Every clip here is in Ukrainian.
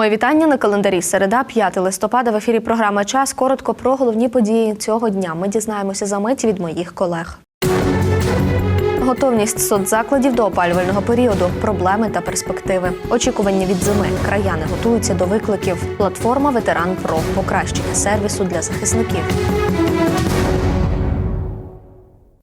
Моє вітання на календарі середа, 5 листопада. В ефірі програма Час. Коротко про головні події цього дня. Ми дізнаємося за мить від моїх колег. Готовність соцзакладів до опалювального періоду, проблеми та перспективи. Очікування від зими. Краяни готуються до викликів. Платформа Ветеран Про покращення сервісу для захисників.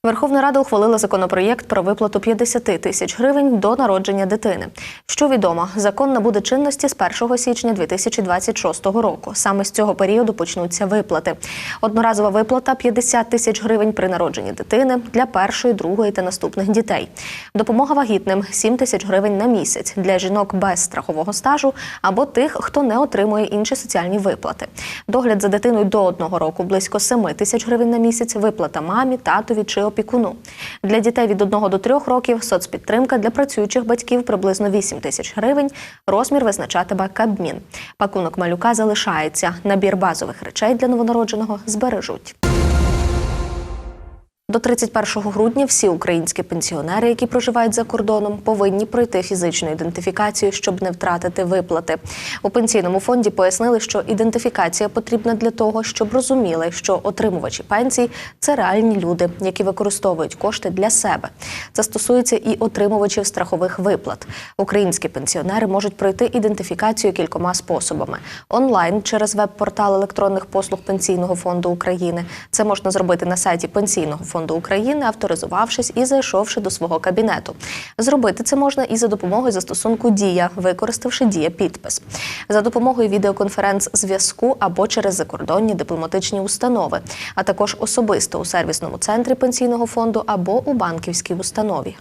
Верховна Рада ухвалила законопроєкт про виплату 50 тисяч гривень до народження дитини. Що відомо, закон набуде чинності з 1 січня 2026 року. Саме з цього періоду почнуться виплати. Одноразова виплата 50 тисяч гривень при народженні дитини для першої, другої та наступних дітей. Допомога вагітним 7 тисяч гривень на місяць для жінок без страхового стажу або тих, хто не отримує інші соціальні виплати. Догляд за дитиною до одного року близько 7 тисяч гривень на місяць. Виплата мамі, татові чи опікуну. Для дітей від 1 до 3 років соцпідтримка для працюючих батьків приблизно 8 тисяч гривень. Розмір визначатиме Кабмін. Пакунок малюка залишається. Набір базових речей для новонародженого збережуть. До 31 грудня всі українські пенсіонери, які проживають за кордоном, повинні пройти фізичну ідентифікацію, щоб не втратити виплати. У пенсійному фонді пояснили, що ідентифікація потрібна для того, щоб розуміли, що отримувачі пенсій це реальні люди, які використовують кошти для себе. Це стосується і отримувачів страхових виплат. Українські пенсіонери можуть пройти ідентифікацію кількома способами: онлайн через веб-портал електронних послуг Пенсійного фонду України. Це можна зробити на сайті Пенсійного фонду України, авторизувавшись і зайшовши до свого кабінету. Зробити це можна і за допомогою застосунку Дія, використавши Дія підпис, за допомогою відеоконференц-зв'язку або через закордонні дипломатичні установи, а також особисто у сервісному центрі пенсійного фонду або у банківській установі.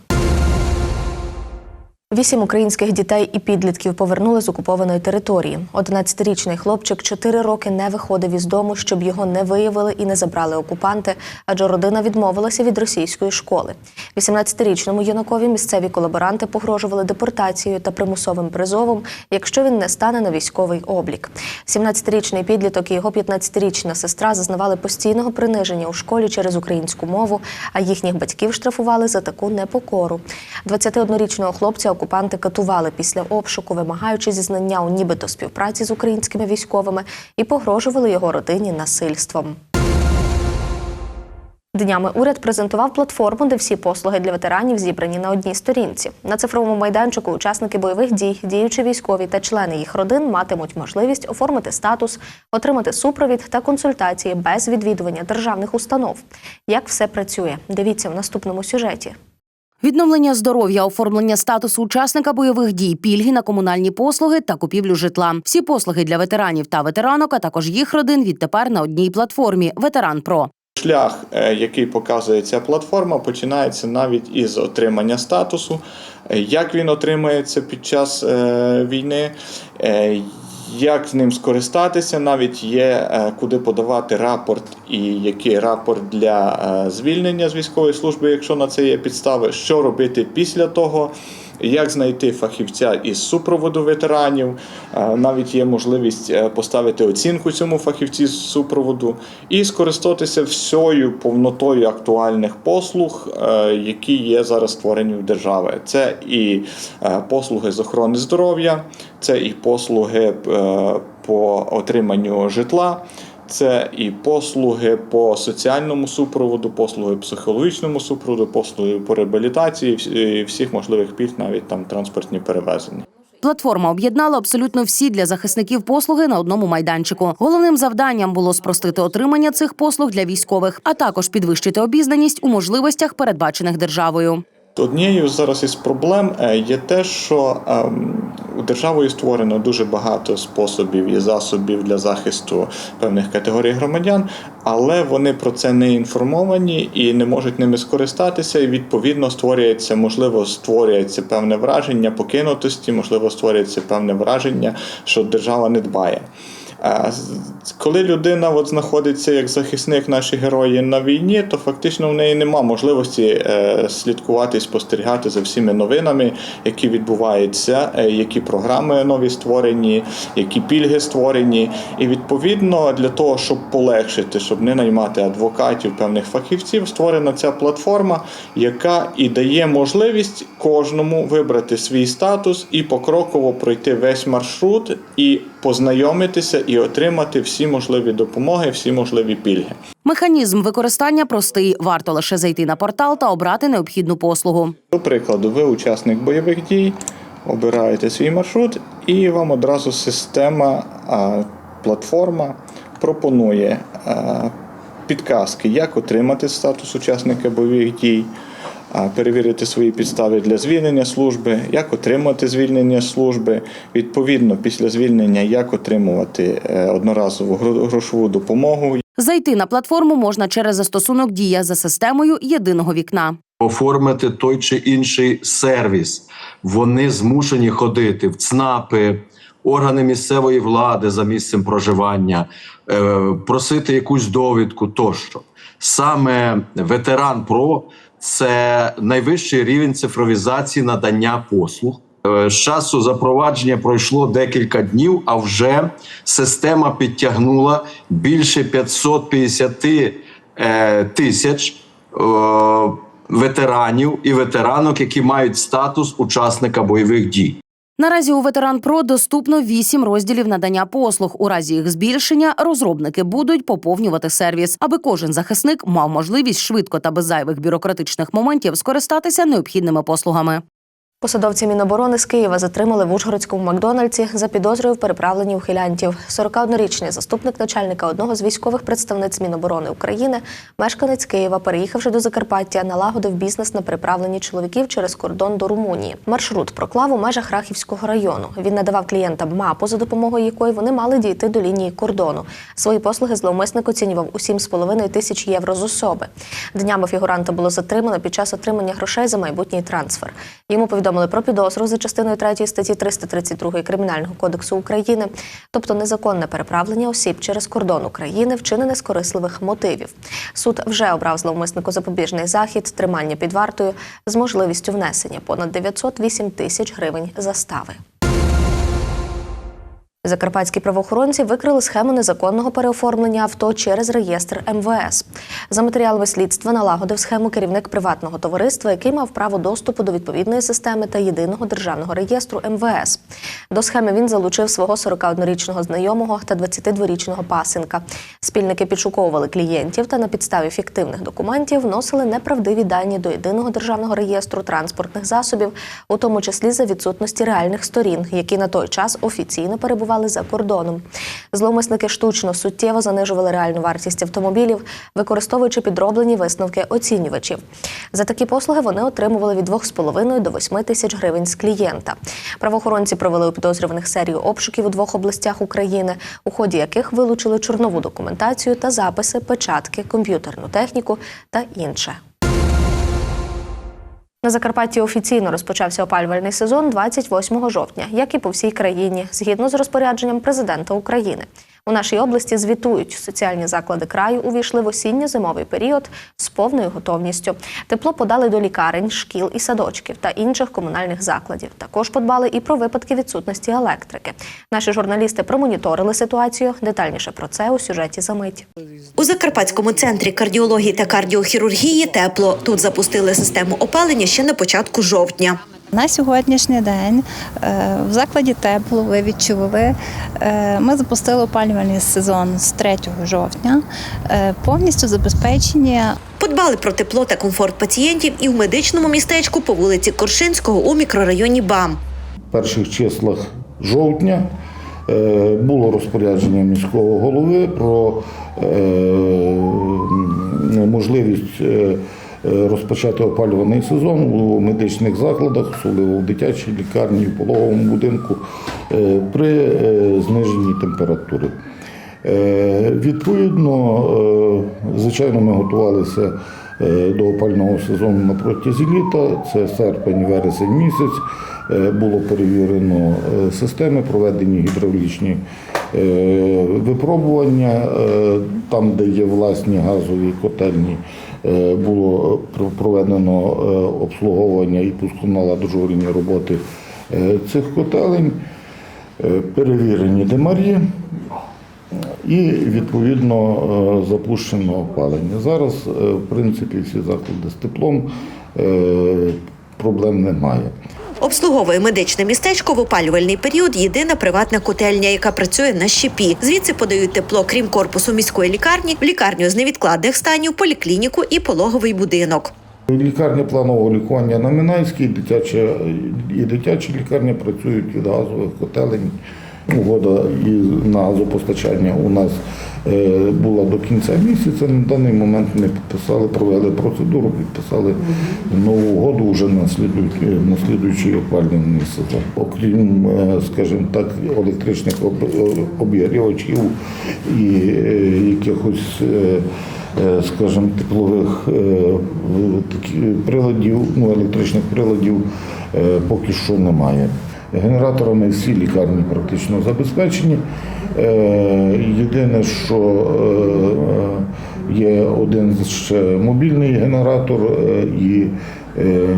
Вісім українських дітей і підлітків повернули з окупованої території. 11-річний хлопчик 4 роки не виходив із дому, щоб його не виявили і не забрали окупанти, адже родина відмовилася від російської школи. 18-річному юнакові місцеві колаборанти погрожували депортацією та примусовим призовом, якщо він не стане на військовий облік. 17-річний підліток і його 15-річна сестра зазнавали постійного приниження у школі через українську мову, а їхніх батьків штрафували за таку непокору. 21-річного хлопця окупанти катували після обшуку, вимагаючи зізнання у нібито співпраці з українськими військовими і погрожували його родині насильством. Днями уряд презентував платформу, де всі послуги для ветеранів зібрані на одній сторінці. На цифровому майданчику учасники бойових дій, діючі військові та члени їх родин матимуть можливість оформити статус, отримати супровід та консультації без відвідування державних установ. Як все працює? Дивіться в наступному сюжеті. Відновлення здоров'я, оформлення статусу учасника бойових дій, пільги на комунальні послуги та купівлю житла. Всі послуги для ветеранів та ветеранок, а також їх родин відтепер на одній платформі Ветеран Про. Шлях, е, який показує ця платформа, починається навіть із отримання статусу, Е, як він отримується під час е, війни, як з ним скористатися, навіть є е, куди подавати рапорт, і який рапорт для е, звільнення з військової служби, якщо на це є підстави, що робити після того. Як знайти фахівця із супроводу ветеранів, навіть є можливість е, поставити оцінку цьому фахівці з супроводу і скористатися всією повнотою актуальних послуг, е, які є зараз створені в держави. Це і е, послуги з охорони здоров'я, це і послуги по отриманню житла. Це і послуги по соціальному супроводу, послуги психологічному супроводу, послуги по реабілітації, і всіх можливих пільг, навіть там транспортні перевезення. Платформа об'єднала абсолютно всі для захисників послуги на одному майданчику. Головним завданням було спростити отримання цих послуг для військових, а також підвищити обізнаність у можливостях, передбачених державою. Однією зараз із проблем е, є те, що ем, державою створено дуже багато способів і засобів для захисту певних категорій громадян, але вони про це не інформовані і не можуть ними скористатися. І відповідно створюється, можливо, створюється певне враження покинутості, можливо, створюється певне враження, що держава не дбає. Коли людина от знаходиться як захисник, наші герої на війні, то фактично в неї нема можливості е, слідкувати спостерігати за всіми новинами, які відбуваються, е, які програми нові створені, які пільги створені. І відповідно для того, щоб полегшити, щоб не наймати адвокатів, певних фахівців, створена ця платформа, яка і дає можливість кожному вибрати свій статус і покроково пройти весь маршрут і познайомитися і отримати всі можливі допомоги, всі можливі пільги. Механізм використання простий. Варто лише зайти на портал та обрати необхідну послугу. До прикладу, ви учасник бойових дій, обираєте свій маршрут, і вам одразу система, платформа пропонує підказки, як отримати статус учасника бойових дій, перевірити свої підстави для звільнення служби, як отримати звільнення служби, відповідно, після звільнення, як отримувати е, одноразову гро- грошову допомогу, Зайти на платформу можна через застосунок Дія за системою єдиного вікна. оформити той чи інший сервіс. Вони змушені ходити в ЦНАПи, органи місцевої влади за місцем проживання, е, просити якусь довідку тощо. Саме ветеран ПРО це найвищий рівень цифровізації надання послуг. Е, З часу запровадження пройшло декілька днів, а вже система підтягнула більше 550 е, тисяч е, ветеранів і ветеранок, які мають статус учасника бойових дій. Наразі у ветеранпро доступно вісім розділів надання послуг. У разі їх збільшення розробники будуть поповнювати сервіс, аби кожен захисник мав можливість швидко та без зайвих бюрократичних моментів скористатися необхідними послугами. Посадовці Міноборони з Києва затримали в Ужгородському Макдональдсі за підозрою в переправленні ухилянтів. 41-річний заступник начальника одного з військових представниць Міноборони України, мешканець Києва, переїхавши до Закарпаття, налагодив бізнес на переправленні чоловіків через кордон до Румунії. Маршрут проклав у межах Рахівського району. Він надавав клієнтам мапу, за допомогою якої вони мали дійти до лінії кордону. Свої послуги зловмисник оцінював у 7,5 тисяч євро з особи. Днями фігуранта було затримано під час отримання грошей за майбутній трансфер. Йому повідомили про підозру за частиною 3 статті 332 Кримінального кодексу України, тобто незаконне переправлення осіб через кордон України, вчинене з корисливих мотивів. Суд вже обрав зловмиснику запобіжний захід, тримання під вартою з можливістю внесення понад 908 тисяч гривень застави. Закарпатські правоохоронці викрили схему незаконного переоформлення авто через реєстр МВС. За матеріалами слідства налагодив схему керівник приватного товариства, який мав право доступу до відповідної системи та єдиного державного реєстру МВС. До схеми він залучив свого 41-річного знайомого та 22-річного пасинка. Спільники підшуковували клієнтів та на підставі фіктивних документів вносили неправдиві дані до єдиного державного реєстру транспортних засобів, у тому числі за відсутності реальних сторін, які на той час офіційно перебували за кордоном. Зловмисники штучно суттєво занижували реальну вартість автомобілів, використовуючи підроблені висновки оцінювачів. За такі послуги вони отримували від 2,5 до 8 тисяч гривень з клієнта. Правоохоронці провели у підозрюваних серію обшуків у двох областях України, у ході яких вилучили чорнову документацію та записи, печатки, комп'ютерну техніку та інше. На Закарпатті офіційно розпочався опалювальний сезон 28 жовтня, як і по всій країні, згідно з розпорядженням президента України. У нашій області звітують, соціальні заклади краю увійшли в осінньо-зимовий період з повною готовністю. Тепло подали до лікарень, шкіл і садочків та інших комунальних закладів. Також подбали і про випадки відсутності електрики. Наші журналісти промоніторили ситуацію. Детальніше про це у сюжеті за мить. У Закарпатському центрі кардіології та кардіохірургії тепло. Тут запустили систему опалення ще на початку жовтня. На сьогоднішній день е, в закладі тепло, ви відчули. е, Ми запустили опалювальний сезон з 3 жовтня. Е, Повністю забезпечені Подбали про тепло та комфорт пацієнтів і в медичному містечку по вулиці Коршинського у мікрорайоні БАМ. перших числах жовтня було розпорядження міського голови про можливість розпочати опалювальний сезон у медичних закладах, особливо в дитячій лікарні, в пологовому будинку, е, при е, зниженні температури. Е, Відповідно, е, звичайно, ми готувалися е, до опального сезону на протязі літа. Це серпень, вересень місяць. Е, Було перевірено е, системи, проведені гідравлічні е, випробування. Е, Там, де є власні газові котельні, е, було проведено е, обслуговування і пусконаладжувальні роботи е, цих котелень, Е, перевірені демарі. І відповідно е, запущено опалення. Зараз, е, в принципі, всі заклади з теплом е, проблем немає. Обслуговує медичне містечко в опалювальний період єдина приватна котельня, яка працює на щепі. Звідси подають тепло, крім корпусу міської лікарні, в лікарню з невідкладних станів, поліклініку і пологовий будинок. Лікарня планового лікування на Минайській, дитяча, і дитячі лікарні працюють від газових котелень. Угода і на газопостачання у нас е, була до кінця місяця. На даний момент ми підписали, провели процедуру, підписали нову угоду вже на слідуючий, опалювальний сезон. Окрім, е, скажімо так, електричних об- обігрівачів і е, якихось. е, е, скажімо, теплових е, приладів, ну, електричних приладів е, поки що немає. Генераторами всі лікарні практично забезпечені. Е, Єдине, що е, є один ще мобільний генератор, е, і, е,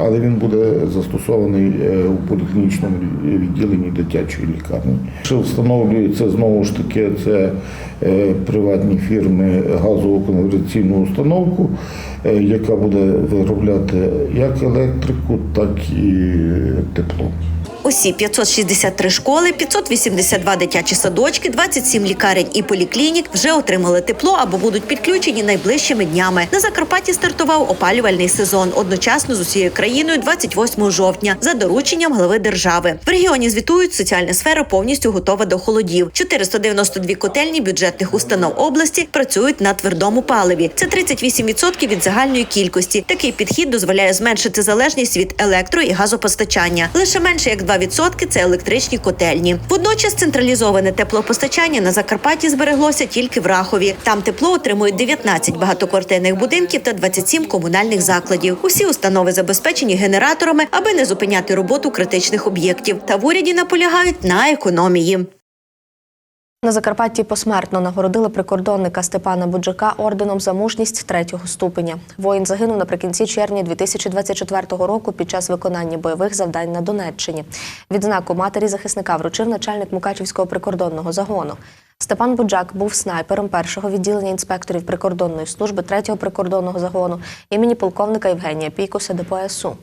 але він буде застосований е, у поліклінічному відділенні дитячої лікарні. Що встановлюється знову ж таки, це е, приватні фірми газову конверційну установку, е, яка буде виробляти як електрику, так і тепло. Усі 563 школи, 582 дитячі садочки, 27 лікарень і поліклінік вже отримали тепло або будуть підключені найближчими днями. На Закарпатті стартував опалювальний сезон одночасно з усією країною 28 жовтня за дорученням глави держави. В регіоні звітують, соціальна сфера повністю готова до холодів. 492 котельні бюджетних установ області працюють на твердому паливі. Це 38% від загальної кількості. Такий підхід дозволяє зменшити залежність від електро і газопостачання. Лише менше як 2% – це електричні котельні. Водночас централізоване теплопостачання на Закарпатті збереглося тільки в Рахові. Там тепло отримують 19 багатоквартирних будинків та 27 комунальних закладів. Усі установи забезпечені генераторами, аби не зупиняти роботу критичних об'єктів. Та в уряді наполягають на економії. На Закарпатті посмертно нагородили прикордонника Степана Буджака орденом за мужність третього ступеня. Воїн загинув наприкінці червня 2024 року під час виконання бойових завдань на Донеччині. Відзнаку матері захисника вручив начальник Мукачівського прикордонного загону. Степан Буджак був снайпером першого відділення інспекторів прикордонної служби третього прикордонного загону імені полковника Євгенія Пікуса ДПСУ.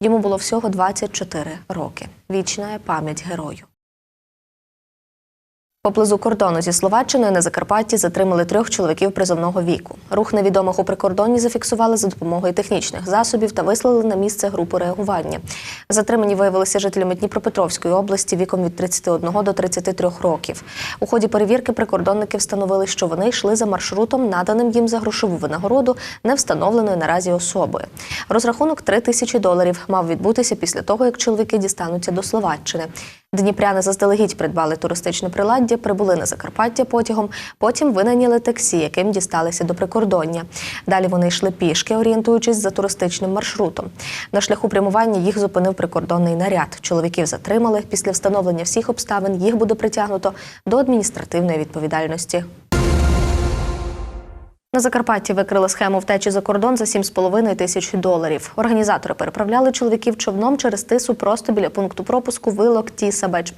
Йому було всього 24 роки. Вічна пам'ять герою. Поблизу кордону зі Словаччиною на Закарпатті затримали трьох чоловіків призовного віку. Рух невідомих у прикордонні зафіксували за допомогою технічних засобів та вислали на місце групу реагування. Затримані виявилися жителями Дніпропетровської області віком від 31 до 33 років. У ході перевірки прикордонники встановили, що вони йшли за маршрутом, наданим їм за грошову винагороду невстановленою наразі особою. Розрахунок 3 тисячі доларів мав відбутися після того, як чоловіки дістануться до Словаччини. Дніпряни заздалегідь придбали туристичне приладдя, прибули на Закарпаття потягом, потім винайняли таксі, яким дісталися до прикордоння. Далі вони йшли пішки, орієнтуючись за туристичним маршрутом. На шляху прямування їх зупинив прикордонний наряд. Чоловіків затримали. Після встановлення всіх обставин їх буде притягнуто до адміністративної відповідальності. На Закарпатті викрили схему втечі за кордон за 7,5 тисяч доларів. Організатори переправляли чоловіків човном через тису просто біля пункту пропуску Вилок Тісабеч.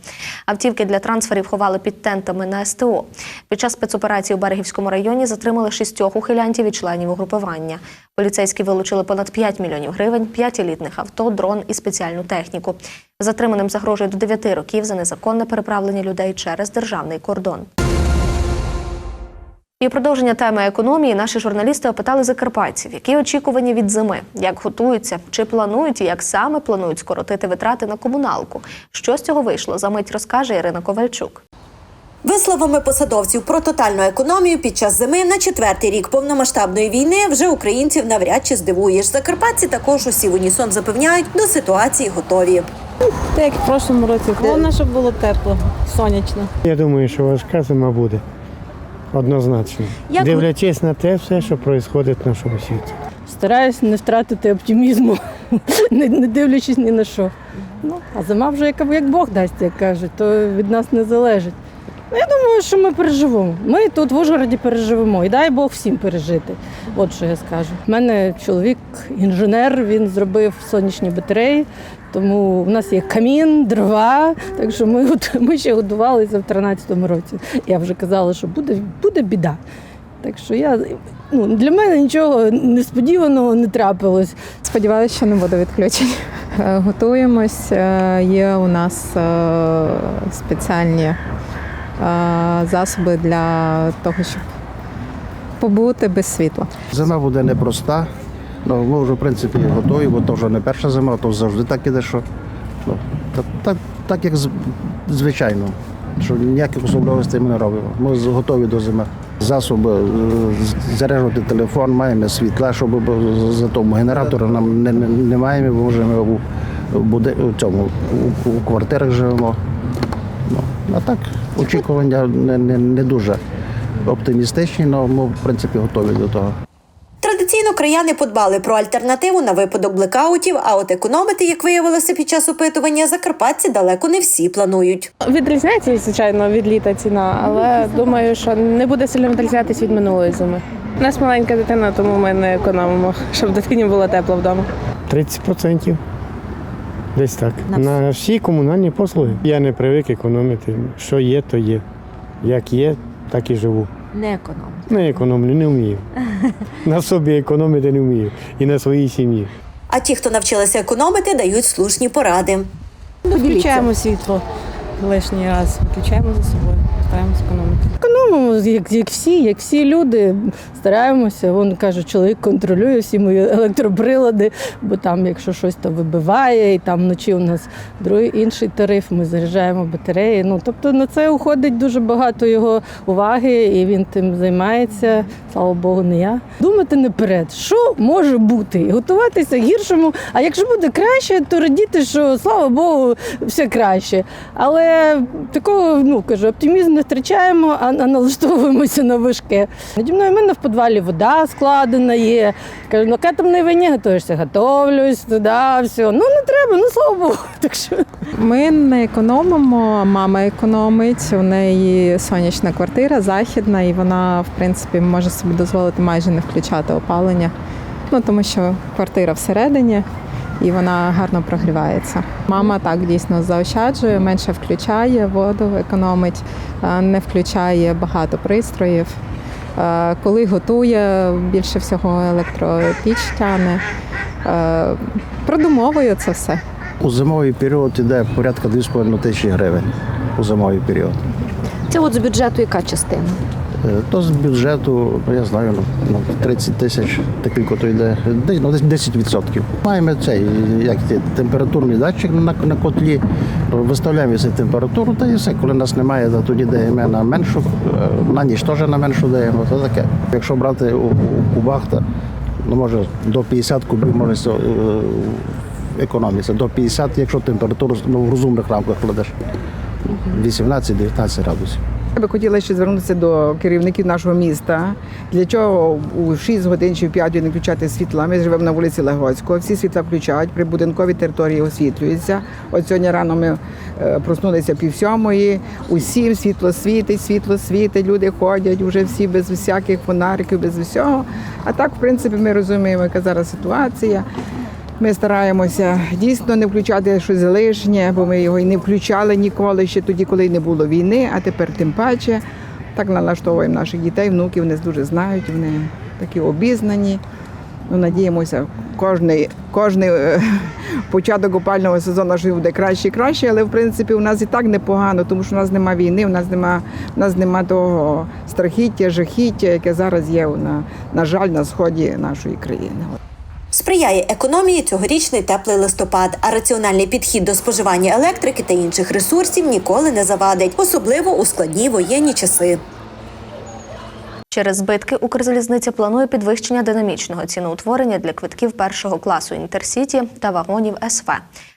Автівки для трансферів ховали під тентами на СТО. Під час спецоперації у Берегівському районі затримали шістьох ухилянтів і членів угрупування. Поліцейські вилучили понад 5 мільйонів гривень, 5 елітних авто, дрон і спеціальну техніку. Затриманим загрожує до 9 років за незаконне переправлення людей через державний кордон. І продовження теми економії наші журналісти опитали закарпатців, які очікування від зими, як готуються, чи планують і як саме планують скоротити витрати на комуналку. Що з цього вийшло? За мить розкаже Ірина Ковальчук. Висловами посадовців про тотальну економію під час зими на четвертий рік повномасштабної війни вже українців навряд чи здивуєш. Закарпатці також усі в унісон запевняють, до ситуації готові. Так, як в прошлому році. Головне, щоб було тепло, сонячно. Я думаю, що важка зима буде. Однозначно. Як Дивлячись на те все, що відбувається в нашому світі. Стараюсь не втратити оптимізму, не, не дивлячись ні на що. Ну, а зима вже як, як Бог дасть, як кажуть, то від нас не залежить. Ну, я думаю, що ми переживемо. Ми тут в Ужгороді переживемо. І дай Бог всім пережити. От що я скажу. У мене чоловік інженер, він зробив сонячні батареї, тому в нас є камін, дрова. Так що ми, ми ще годувалися в 13-му році. Я вже казала, що буде, буде біда. Так що я ну, для мене нічого несподіваного не трапилось. Сподіваюся, що не буде відключень. Е, Готуємось. Е, Є у нас е, спеціальні засоби для того, щоб побути без світла. Зима буде непроста. Ну, ми вже, в принципі, готові, бо то вже не перша зима, то завжди так іде, що ну, так, так, так як звичайно, що ніяких особливостей ми не робимо. Ми готові до зими. Засоби е, заряджувати телефон, маємо світла, щоб за тому генератора нам не, не, не маємо, бо вже ми у, буде, у цьому у, у квартирах живемо. Ну, а так, очікування не, не, не дуже оптимістичні, але ми, в принципі, готові до того. Традиційно краяни подбали про альтернативу на випадок блекаутів, а от економити, як виявилося під час опитування, закарпатці далеко не всі планують. Відрізняється, звичайно, від літа ціна, але думаю, що не буде сильно відрізнятися від минулої зими. У нас маленька дитина, тому ми не економимо, щоб дитині було тепло вдома. 30%. Десь так. На всі комунальні послуги. Я не привик економити. Що є, то є. Як є, так і живу. Не економ. Не економлю, не вмію. На собі економити не вмію. І на своїй сім'ї. А ті, хто навчилися економити, дають слушні поради. Включаємо світло лишній раз, включаємо за собою, стараємося економити. Економимо, як, як всі, як всі люди, стараємося. Вон каже, чоловік контролює всі мої електроприлади, бо там, якщо щось то вибиває, і там вночі у нас другий інший тариф, ми заряджаємо батареї. Ну тобто на це уходить дуже багато його уваги, і він тим займається. Слава Богу, не я. Думати наперед, що може бути, і готуватися гіршому. А якщо буде краще, то радіти, що слава Богу, все краще. Але такого, ну кажу, оптимізм не втрачаємо, а налаштовуємося на важке. Наді мною в мене в підвалі вода складена є. Кажу, ну яка там на війні готуєшся? Готовлюсь туди, все. Ну не треба, ну слава Богу. Так що Ми не економимо, мама економить. У неї сонячна квартира західна, і вона, в принципі, може собі дозволити майже не включати опалення. Ну тому що квартира всередині і вона гарно прогрівається. Мама так дійсно заощаджує, менше включає воду, економить, е, не включає багато пристроїв. Е, Коли готує, більше всього електропіч тяне. Е, Продумовує це все. У зимовий період йде порядка 2,5 тисячі гривень у зимовий період. Це от з бюджету яка частина? Е, То з бюджету, ну я знаю, ну, ну, 30 тисяч такий то йде, ну, десь 10%. Маємо цей як температурний датчик на, на котлі, виставляємо температуру, та і все. Коли нас немає, то тоді даємо на меншу, е, на ніч теж на меншу даємо. То таке. Якщо брати у, у кубах, то ну, може до 50 кубів може е, економиться. До 50, якщо температуру ну, в розумних рамках кладеш. 18-19 градусів. Я би хотіла ще звернутися до керівників нашого міста. Для чого у 6 годин чи в 5 не включати світла? Ми живемо на вулиці Лагоцького, всі світла включають, прибудинкові території освітлюються. От сьогодні рано ми е, проснулися пів сьомої, усім світло світить, світло світить, люди ходять вже всі без всяких фонариків, без всього. А так, в принципі, ми розуміємо, яка зараз ситуація. Ми стараємося дійсно не включати щось лишнє, бо ми його і не включали ніколи ще тоді, коли не було війни, а тепер тим паче. Так налаштовуємо наших дітей, внуків, вони дуже знають, вони такі обізнані. Ну, надіємося, кожний, кожний е, початок опального сезону що буде краще і краще, але в принципі у нас і так непогано, тому що у нас немає війни, у нас нема, у нас нема того страхіття, жахіття, яке зараз є на, на жаль на сході нашої країни. Сприяє економії цьогорічний теплий листопад, а раціональний підхід до споживання електрики та інших ресурсів ніколи не завадить, особливо у складні воєнні часи. Через збитки Укрзалізниця планує підвищення динамічного ціноутворення для квитків першого класу інтерсіті та вагонів СВ.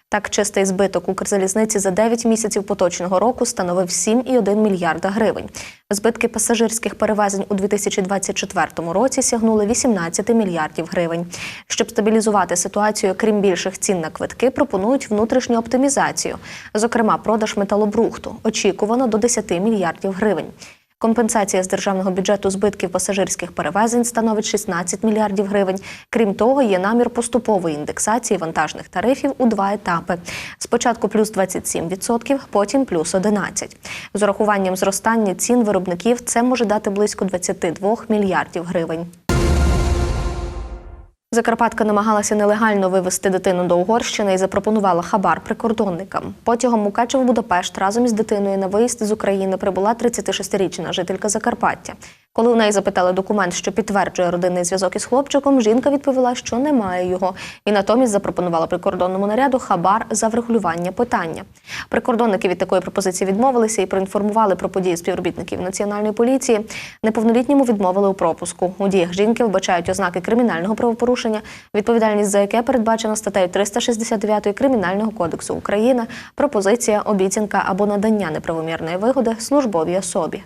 Так, чистий збиток Укрзалізниці за 9 місяців поточного року становив 7,1 мільярда гривень. Збитки пасажирських перевезень у 2024 році сягнули 18 мільярдів гривень. Щоб стабілізувати ситуацію, крім більших цін на квитки, пропонують внутрішню оптимізацію, зокрема продаж металобрухту, очікувано до 10 мільярдів гривень. Компенсація з державного бюджету збитків пасажирських перевезень становить 16 мільярдів гривень. Крім того, є намір поступової індексації вантажних тарифів у два етапи. Спочатку плюс 27%, потім плюс 11%. З урахуванням зростання цін виробників це може дати близько 22 мільярдів гривень. Закарпатка намагалася нелегально вивезти дитину до Угорщини і запропонувала хабар прикордонникам. Потягом Мукачев Будапешт разом із дитиною на виїзд з України прибула 36-річна жителька Закарпаття. Коли у неї запитали документ, що підтверджує родинний зв'язок із хлопчиком, жінка відповіла, що немає його, і натомість запропонувала прикордонному наряду хабар за врегулювання питання. Прикордонники від такої пропозиції відмовилися і проінформували про події співробітників національної поліції. Неповнолітньому відмовили у пропуску. У діях жінки вбачають ознаки кримінального правопорушення, відповідальність за яке передбачена статтею 369 Кримінального кодексу України, пропозиція, обіцянка або надання неправомірної вигоди службовій особі.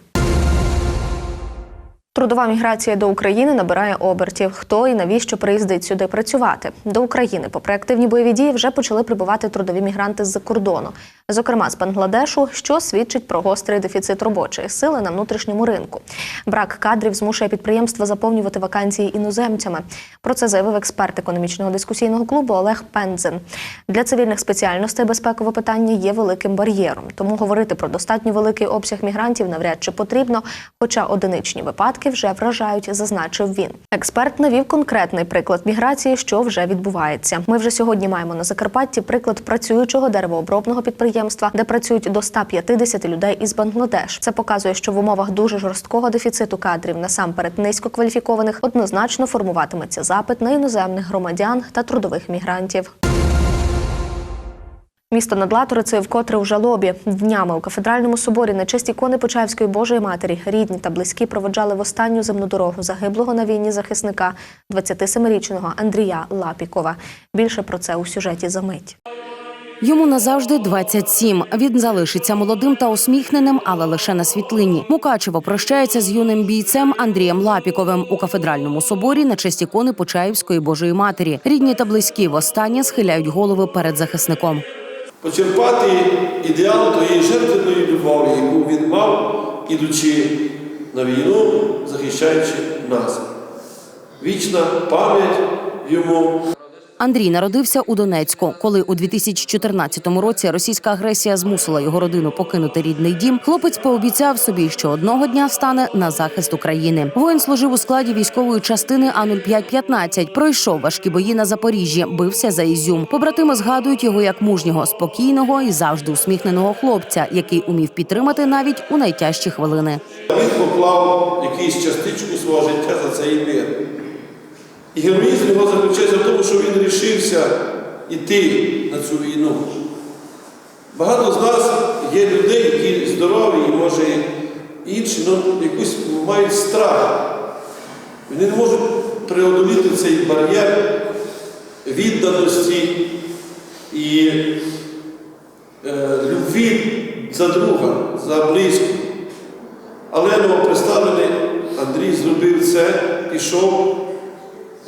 Трудова міграція до України набирає обертів. Хто і навіщо приїздить сюди працювати? До України, попри активні бойові дії, вже почали прибувати трудові мігранти з-за кордону, зокрема з Бангладешу, що свідчить про гострий дефіцит робочої сили на внутрішньому ринку. Брак кадрів змушує підприємства заповнювати вакансії іноземцями. Про це заявив експерт економічного дискусійного клубу Олег Пензен. Для цивільних спеціальностей безпекове питання є великим бар'єром, тому говорити про достатньо великий обсяг мігрантів навряд чи потрібно, хоча одиничні випадки вже вражають, зазначив він. Експерт навів конкретний приклад міграції, що вже відбувається. Ми вже сьогодні маємо на Закарпатті приклад працюючого деревообробного підприємства, де працюють до 150 людей із Бангладеш. Це показує, що в умовах дуже жорсткого дефіциту кадрів, насамперед низькокваліфікованих, однозначно формуватиметься запит на іноземних громадян та трудових мігрантів. Місто над Латорицею вкотре у жалобі. Днями у кафедральному соборі на честь ікони Почаївської Божої Матері рідні та близькі проводжали в останню земну дорогу загиблого на війні захисника 27-річного Андрія Лапікова. Більше про це у сюжеті за мить. Йому назавжди 27. Він залишиться молодим та усміхненим, але лише на світлині. Мукачево прощається з юним бійцем Андрієм Лапіковим у кафедральному соборі на честь ікони Почаївської Божої Матері. Рідні та близькі востаннє схиляють голови перед захисником. Почерпати ідеал тої жертвеної любові, яку він мав, ідучи на війну, захищаючи нас. Вічна пам'ять йому. Андрій народився у Донецьку. Коли у 2014 році російська агресія змусила його родину покинути рідний дім, хлопець пообіцяв собі, що одного дня стане на захист України. Воїн служив у складі військової частини А 0515 Пройшов важкі бої на Запоріжжі, бився за Ізюм. Побратими згадують його як мужнього, спокійного і завжди усміхненого хлопця, який умів підтримати навіть у найтяжчі хвилини. Він поклав якусь частичку свого життя за цей мир. І героїзм його заключається в тому, що він рішився йти на цю війну. Багато з нас є людей, які здорові, і може інші, ну, якусь мають страх. Вони не можуть преодоліти цей бар'єр відданості і е, любві за друга, за близького. Але новоприставлений Андрій зробив це, пішов.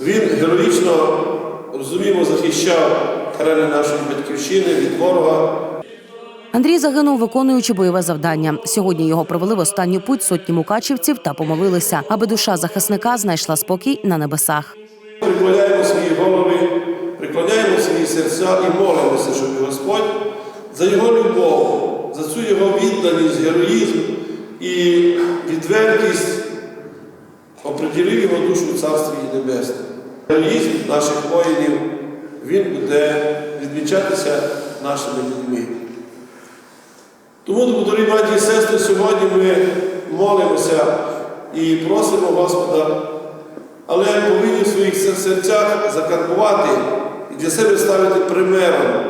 Він героїчно, розуміємо, захищав терени нашої батьківщини від ворога. Андрій загинув, виконуючи бойове завдання. Сьогодні його провели в останню путь сотні мукачівців та помолилися, аби душа захисника знайшла спокій на небесах. Приклоняємо свої голови, приклоняємо свої серця і молимося, щоб Господь за його любов, за цю його відданість, героїзм і відвертість оприділив його душу в Царстві Небесне. Героїзм наших воїнів, він буде відмічатися нашими людьми. Тому, дорогі браті і сестри, сьогодні ми молимося і просимо Господа, але повинні в своїх серцях закарбувати і для себе ставити примером.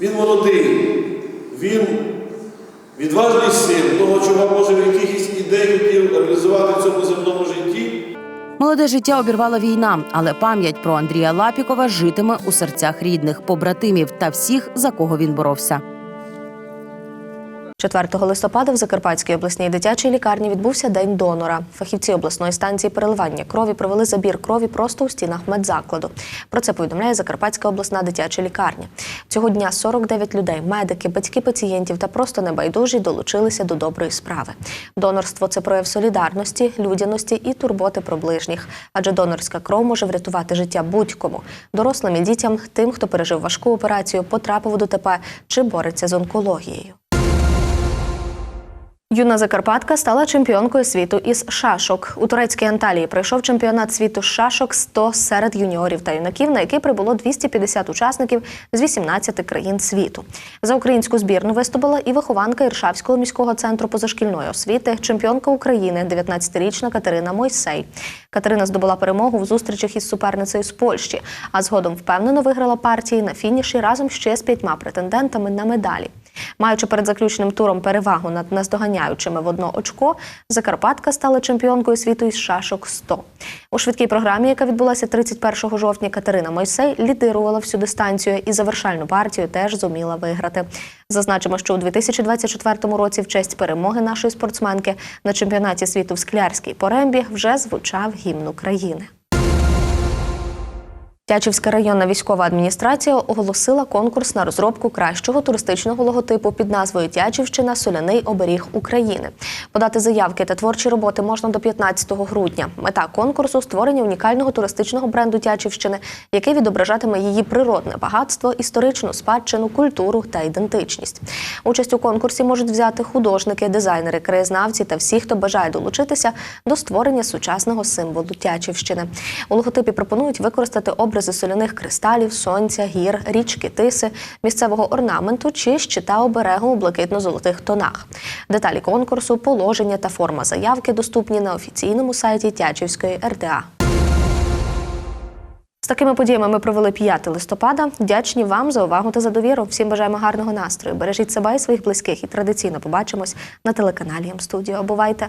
Він молодий, він відважний син, того, чого може в якихось хотів реалізувати в цьому земному житті. Молоде життя обірвала війна, але пам'ять про Андрія Лапікова житиме у серцях рідних, побратимів та всіх, за кого він боровся. 4 листопада в Закарпатській обласній дитячій лікарні відбувся день донора. Фахівці обласної станції переливання крові провели забір крові просто у стінах медзакладу. Про це повідомляє Закарпатська обласна дитяча лікарня. Цього дня 49 людей, медики, батьки пацієнтів та просто небайдужі долучилися до доброї справи. Донорство це прояв солідарності, людяності і турботи про ближніх. Адже донорська кров може врятувати життя будь-кому дорослим і дітям, тим, хто пережив важку операцію, потрапив у ДТП чи бореться з онкологією. Юна Закарпатка стала чемпіонкою світу із шашок. У турецькій Анталії пройшов чемпіонат світу з шашок 100 серед юніорів та юнаків, на який прибуло 250 учасників з 18 країн світу. За українську збірну виступила і вихованка Іршавського міського центру позашкільної освіти, чемпіонка України, 19-річна Катерина Мойсей. Катерина здобула перемогу в зустрічах із суперницею з Польщі, а згодом впевнено виграла партії на фініші разом ще з п'ятьма претендентами на медалі. Маючи перед заключним туром перевагу над наздоганяючими в одно очко, Закарпатка стала чемпіонкою світу із шашок 100. У швидкій програмі, яка відбулася 31 жовтня, Катерина Мойсей лідирувала всю дистанцію і завершальну партію теж зуміла виграти. Зазначимо, що у 2024 році в честь перемоги нашої спортсменки на чемпіонаті світу в Склярській Порембі вже звучав гімн України. Тячівська районна військова адміністрація оголосила конкурс на розробку кращого туристичного логотипу під назвою Тячівщина Соляний оберіг України. Подати заявки та творчі роботи можна до 15 грудня. Мета конкурсу створення унікального туристичного бренду Тячівщини, який відображатиме її природне багатство, історичну спадщину, культуру та ідентичність. Участь у конкурсі можуть взяти художники, дизайнери, краєзнавці та всі, хто бажає долучитися до створення сучасного символу Тячівщини. У логотипі пропонують використати образи соляних кристалів, сонця, гір, річки, тиси, місцевого орнаменту чи щита оберегу у блакитно-золотих тонах. Деталі конкурсу, положення та форма заявки доступні на офіційному сайті Тячівської РДА. З такими подіями ми провели 5 листопада. Вдячні вам за увагу та за довіру. Всім бажаємо гарного настрою. Бережіть себе і своїх близьких і традиційно побачимось на телеканалі М-студіо. Бувайте!